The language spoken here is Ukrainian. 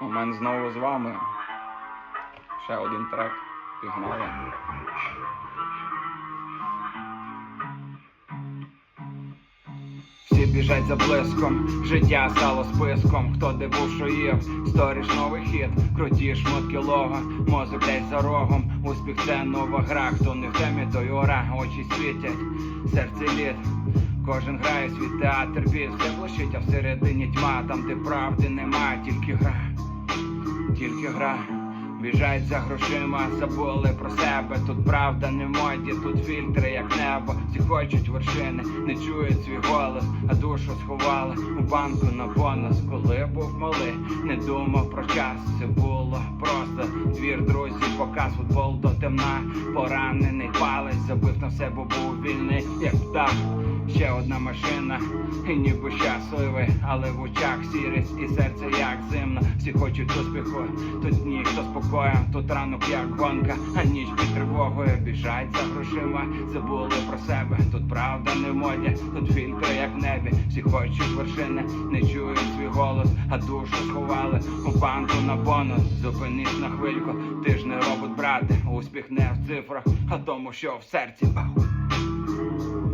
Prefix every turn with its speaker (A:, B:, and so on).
A: Момент знову з вами. Ще один трек. Пігнали. Всі біжать за блиском, життя стало списком. Хто де був, що є, сторіш новий хід, круті шмотки лого, мозок десь за рогом. Успіх це нова гра, хто не в темі, той ора, очі світять, серце лід. Кожен грає свій театр, біль, все блищить, а всередині тьма, там де правди нема, тільки гра, тільки гра. Біжать за грошима, забули про себе. Тут правда не моді, тут фільтри, як небо. Всі хочуть вершини, не чують свій голос, а душу сховали у банку на бонус. Коли був малий, не думав про час. Це було просто двір, друзі, показ футбол до темна. Поранений палець, забив на все, бо був вільний, як птах. Ще одна машина, і ніби щасливий, але в очах сірість і серце як зимно. Всі хочуть успіху, тут ні, хто спокоєм, тут ранок як гонка, а ніч під тривогою біжать за грошима, забули про себе. Тут правда не в моді, тут фільтри як в небі. Всі хочуть вершини, не чують свій голос, а душу сховали у банку на бонус. Зупинись на хвильку, ти ж не робот, брате. Успіх не в цифрах, а тому, що в серці. Ау.